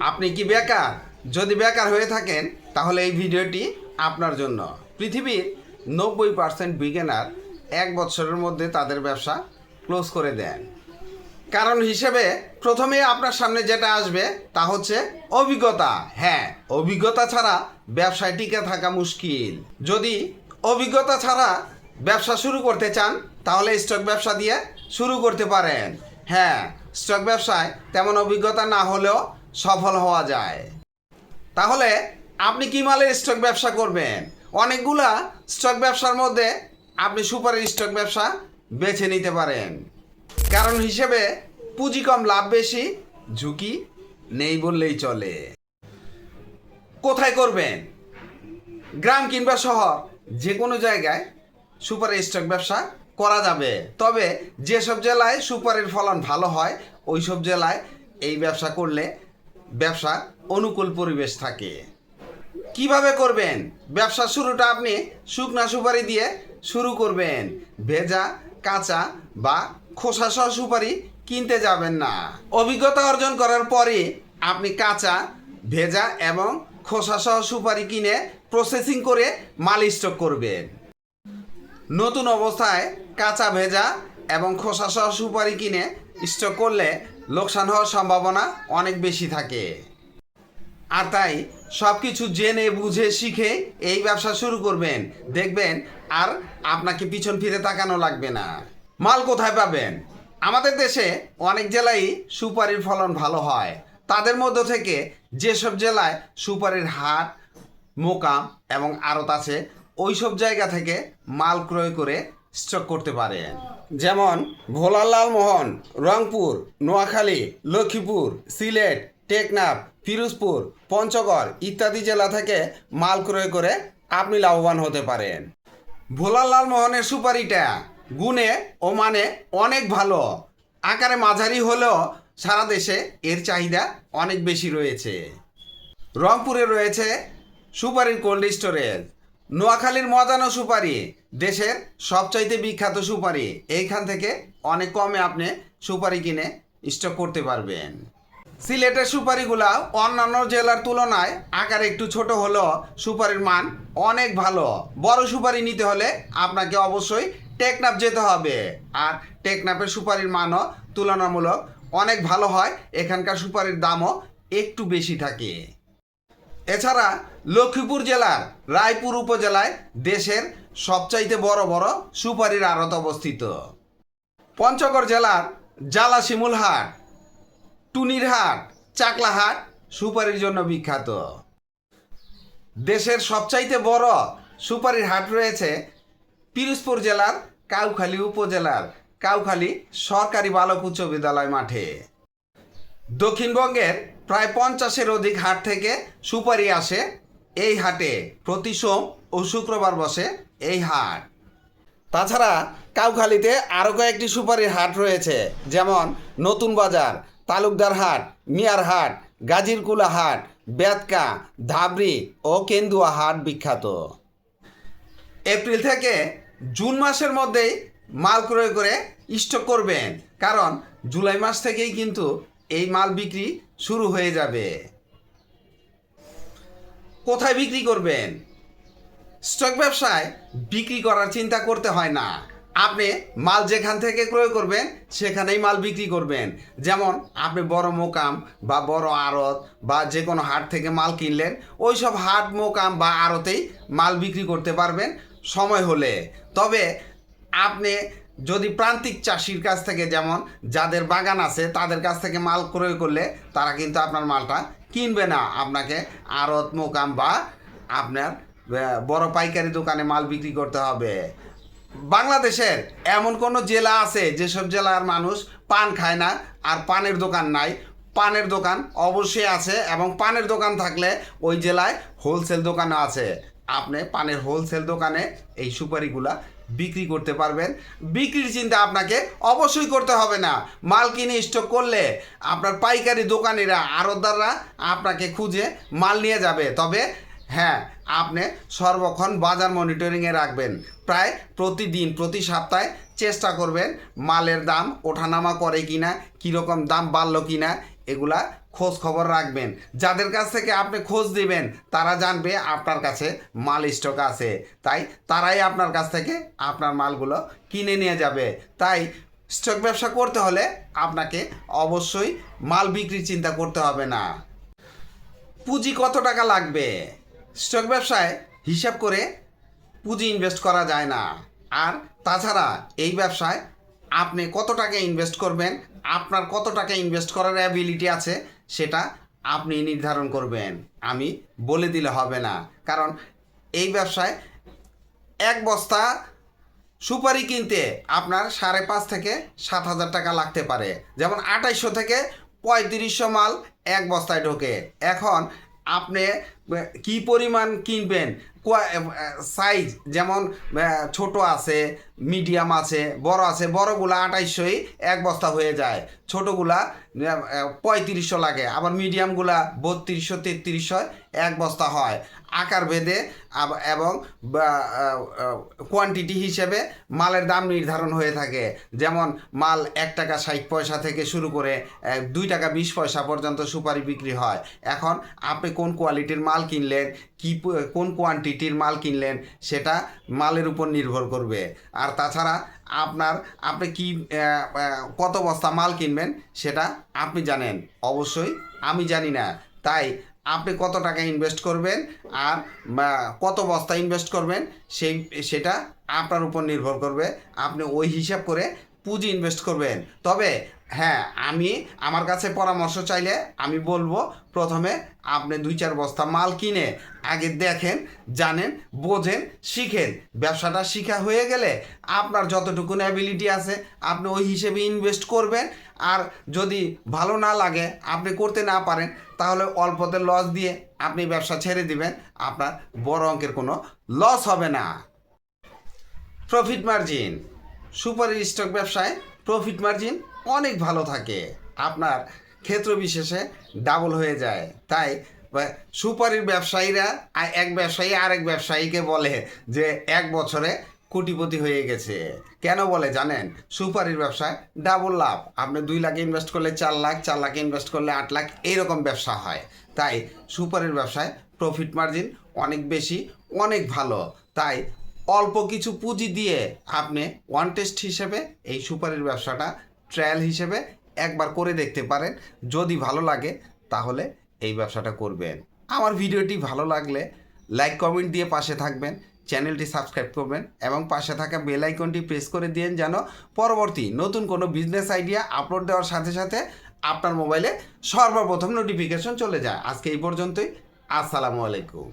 আপনি কি বেকার? যদি বেকার হয়ে থাকেন, তাহলে এই ভিডিওটি আপনার জন্য। পৃথিবীর নব্বই পার্সেন্ট বিজ্ঞানার এক বছরের মধ্যে তাদের ব্যবসা ক্লোজ করে দেন। কারণ হিসেবে প্রথমে আপনার সামনে যেটা আসবে, তা হচ্ছে অভিজ্ঞতা। হ্যাঁ অভিজ্ঞতা ছাড়া ব্যবসায় টিকে থাকা মুশকিল। যদি অভিজ্ঞতা ছাড়া ব্যবসা শুরু করতে চান, তাহলে স্টক ব্যবসা দিয়ে শুরু করতে পারেন। হ্যাঁ স্টক ব্যবসায় তেমন অভিজ্ঞতা না হলেও সফল হওয়া যায়। তাহলে আপনি কি মালের স্টক ব্যবসা করবেন? অনেকগুলা স্টক ব্যবসার মধ্যে আপনি সুপারের স্টক ব্যবসা বেছে নিতে পারেন। কারণ হিসেবে পুঁজি কম, লাভ বেশি, ঝুঁকি নেই বললেই চলে। কোথায় করবেন? গ্রাম কিংবা শহর যে কোনো জায়গায় সুপারের স্টক ব্যবসা করা যাবে। তবে যেসব জেলায় সুপারের ফলন ভালো হয় ওই সব জেলায় এই ব্যবসা করলে ব্যবসা অনুকূল পরিবেশ থাকে। কীভাবে করবেন? ব্যবসা শুরুটা আপনি শুকনা সুপারি দিয়ে শুরু করবেন। ভেজা, কাঁচা বা খোসা সহ সুপারি কিনতে যাবেন না। অভিজ্ঞতা অর্জন করার পরে আপনি কাঁচা, ভেজা এবং খোসা সহ সুপারি কিনে প্রসেসিং করে মাল স্টক করবেন। নতুন অবস্থায় কাঁচা, ভেজা এবং খোসা সহ সুপারি কিনে স্টক করলে লোকসান হওয়ার সম্ভাবনা অনেক বেশি থাকে। আর তাই সব কিছু জেনে, বুঝে, শিখে এই ব্যবসা শুরু করবেন। দেখবেন আর আপনাকে পিছন ফিরে তাকানো লাগবে না। মাল কোথায় পাবেন? আমাদের দেশে অনেক জেলায় সুপারির ফলন ভালো হয়। তাদের মধ্য থেকে যেসব জেলায় সুপারির হাট, মোকাম এবং আড়ত আছে ওই সব জায়গা থেকে মাল ক্রয় করে স্টক করতে পারেন। যেমন ভোলা লালমোহন, রংপুর, নোয়াখালী, লক্ষ্মীপুর, সিলেট, টেকনাফ ফিরোজপুর পঞ্চগড় ইত্যাদি জেলা থেকে মাল ক্রয় করে আপনি লাভবান হতে পারেন। ভোলা লালমোহনের সুপারিটা গুণে ও মানে অনেক ভালো। আকারে মাঝারি হলেও সারা দেশে এর চাহিদা অনেক বেশি রয়েছে। রংপুরে রয়েছে সুপারির কোল্ড স্টোরেজ। নোয়াখালীর মজানো সুপারি দেশের সবচাইতে বিখ্যাত সুপারি। এইখান থেকে অনেক কমে আপনি সুপারি কিনে স্টক করতে পারবেন। সিলেটের সুপারিগুলা অন্যান্য জেলার তুলনায় আকারে একটু ছোট হলেও সুপারির মান অনেক ভালো। বড় সুপারি নিতে হলে আপনাকে অবশ্যই টেকনাফ যেতে হবে। আর টেকনাফের সুপারির মানও তুলনামূলক অনেক ভালো হয়। এখানকার সুপারির দামও একটু বেশি থাকে। এছাড়া লক্ষ্মীপুর জেলার রায়পুর উপজেলায় দেশের সবচাইতে বড় বড় সুপারির আড়ত অবস্থিত। পঞ্চগড় জেলার জালা শিমুলহাট টুনিরহাট, চাকলাহাট সুপারির জন্য বিখ্যাত। দেশের সবচাইতে বড় সুপারির হাট রয়েছে পিরোজপুর জেলার কাউখালী উপজেলার কাউখালী সরকারি বালক উচ্চ বিদ্যালয় মাঠে। দক্ষিণবঙ্গের প্রায় পঞ্চাশের অধিক হাট থেকে সুপারি আসে এই হাটে, প্রতি সোম ও শুক্রবার বসে এই হাট। তাছাড়া কাউখালীতে আরও কয়েকটি সুপারির হাট রয়েছে, যেমন নতুন বাজার, তালুকদার হাট, মিয়ার হাট, গাজীরকুলা হাট, বেতকা ধাবরি ও কেন্দুয়া হাট বিখ্যাত। এপ্রিল থেকে জুন মাসের মধ্যেই মাল ক্রয় করে স্টক করবেন, কারণ জুলাই মাস থেকেই কিন্তু এই মাল বিক্রি শুরু হয়ে যাবে। কোথায় বিক্রি করবেন? স্টক ব্যবসায় বিক্রি করার চিন্তা করতে হয় না। আপনি মাল যেখান থেকে ক্রয় করবেন, সেখানেই মাল বিক্রি করবেন। যেমন আপনি বড় মোকাম বা বড় আড়ত বা যে কোনো হাট থেকে মাল কিনলেন ওই সব হাট, মোকাম বা আড়তেই মাল বিক্রি করতে পারবেন সময় হলে। তবে আপনি যদি প্রান্তিক চাষির কাছ থেকে যেমন যাদের বাগান আছে, তাদের কাছ থেকে মাল ক্রয় করলে তারা কিন্তু আপনার মালটা কিনবে না। আপনাকে আড়ত মোকাম বা আপনার বড় পাইকারি দোকানে মাল বিক্রি করতে হবে। বাংলাদেশের এমন কোনো জেলা আছে, যেসব জেলার মানুষ পান খায় না আর পানের দোকান নাই। পানের দোকান অবশ্যই আছে এবং পানের দোকান থাকলে ওই জেলায় হোলসেল দোকানও আছে। আপনি পানের হোলসেল দোকানে এই সুপারিগুলা বিক্রি করতে পারবেন। বিক্রির চিন্তা আপনাকে অবশ্যই করতে হবে না। মাল কিনে স্টক করলে আপনার পাইকারি দোকানিরা, আড়তদাররা আপনাকে খুঁজে মাল নিয়ে যাবে। তবে হ্যাঁ আপনি সর্বক্ষণ বাজার মনিটরিংয়ে রাখবেন। প্রায় প্রতিদিন, প্রতি সপ্তাহে চেষ্টা করবেন মালের দাম ওঠানামা করে কিনা, কীরকম দাম বাড়লো কিনা এগুলা খোঁজ খবর রাখবেন। যাদের কাছ থেকে আপনি খোঁজ দিবেন তারা জানবে আপনার কাছে মাল স্টক আছে। তাই তারাই আপনার কাছ থেকে আপনার মালগুলো কিনে নিয়ে যাবে। তাই স্টক ব্যবসা করতে হলে আপনাকে অবশ্যই মাল বিক্রির চিন্তা করতে হবে না। পুঁজি কত টাকা লাগবে? স্টক ব্যবসায় হিসাব করে পুঁজি ইনভেস্ট করা যায় না। আর তাছাড়া এই ব্যবসায় আপনি কত টাকা ইনভেস্ট করবেন, আপনার কত টাকা ইনভেস্ট করার অ্যাবিলিটি আছে, সেটা আপনি নির্ধারণ করবেন। আমি বলে দিলে হবে না। কারণ এই ব্যবসায় এক বস্তা সুপারি কিনতে আপনার সাড়ে পাঁচ থেকে সাত হাজার টাকা লাগতে পারে। যেমন আঠাইশশো থেকে পঁয়ত্রিশশো মাল এক বস্তায় ঢোকে। এখন আপনি কি পরিমাণ কিনবেন? সাইজ যেমন ছোট আছে মিডিয়াম আছে, বড় আছে, বড়গুলা আঠাইশশোই এক বস্তা হয়ে যায়। ছোটোগুলা পঁয়ত্রিশশো লাগে, আবার মিডিয়ামগুলা বত্রিশশো, তেত্রিশশো এক বস্তা হয়। আকার ভেদে এবং কোয়ান্টিটি হিসেবে মালের দাম নির্ধারণ হয়ে থাকে। যেমন, মাল এক টাকা ষাট পয়সা থেকে শুরু করে দুই টাকা বিশ পয়সা পর্যন্ত সুপারি বিক্রি হয়। এখন, আপনি কোন কোয়ালিটির মাল কিনলেন, কি কোন কোয়ান্টিটির মাল কিনলেন, সেটা মালের উপর নির্ভর করবে। আর তাছাড়া আপনার, আপনি কি কত বস্তা মাল কিনবেন, সেটা আপনি জানেন। অবশ্যই আমি জানি না। তাই আপনি কত টাকা ইনভেস্ট করবেন আর কত বস্তা ইনভেস্ট করবেন, সেই, সেটা আপনার উপর নির্ভর করবে। আপনি ওই হিসাব করে পুঁজি ইনভেস্ট করবেন। তবে হ্যাঁ আমি আমার কাছে পরামর্শ চাইলে আমি বলব, প্রথমে আপনি দুই চার বস্তা মাল কিনে আগে দেখেন, জানেন, বোঝেন, শিখেন। ব্যবসাটা শিখা হয়ে গেলে আপনার যতটুকু অ্যাবিলিটি আছে, আপনি ওই হিসেবে ইনভেস্ট করবেন। আর যদি ভালো না লাগে, আপনি করতে না পারেন, তাহলে অল্পতে লস দিয়ে আপনি ব্যবসা ছেড়ে দিবেন। আপনার বড় অঙ্কের কোনো লস হবে না। প্রফিট মার্জিন সুপার স্টক ব্যবসায় প্রফিট মার্জিন অনেক ভালো থাকে। আপনার ক্ষেত্র বিশেষে ডাবল হয়ে যায়। তাই সুপারির ব্যবসায়ীরা এক ব্যবসায়ী আরেক ব্যবসায়ীকে বলে যে, এক বছরে কোটিপতি হয়ে গেছে। কেন বলে জানেন? সুপারির ব্যবসায় ডাবল লাভ। আপনি দুই লাখ ইনভেস্ট করলে চার লাখ চার লাখ ইনভেস্ট করলে আট লাখ, এইরকম ব্যবসা হয়। তাই, সুপারির ব্যবসায় প্রফিট মার্জিন অনেক বেশি, অনেক ভালো। তাই, অল্প কিছু পুঁজি দিয়ে আপনি ওয়ান টেস্ট হিসেবে এই সুপারির ব্যবসাটা ট্রায়াল হিসেবে একবার করে দেখতে পারেন। যদি ভালো লাগে, তাহলে এই ব্যবসাটা করবেন। আমার ভিডিওটি ভালো লাগলে লাইক কমেন্ট দিয়ে পাশে থাকবেন, চ্যানেলটি সাবস্ক্রাইব করবেন এবং পাশে থাকা বেল আইকনটি প্রেস করে দিন যেন পরবর্তী নতুন কোনো বিজনেস আইডিয়া আপলোড দেওয়ার সাথে সাথে আপনার মোবাইলে সর্বপ্রথম নোটিফিকেশন চলে যায়। আজকে এই পর্যন্তই। আসসালামু আলাইকুম।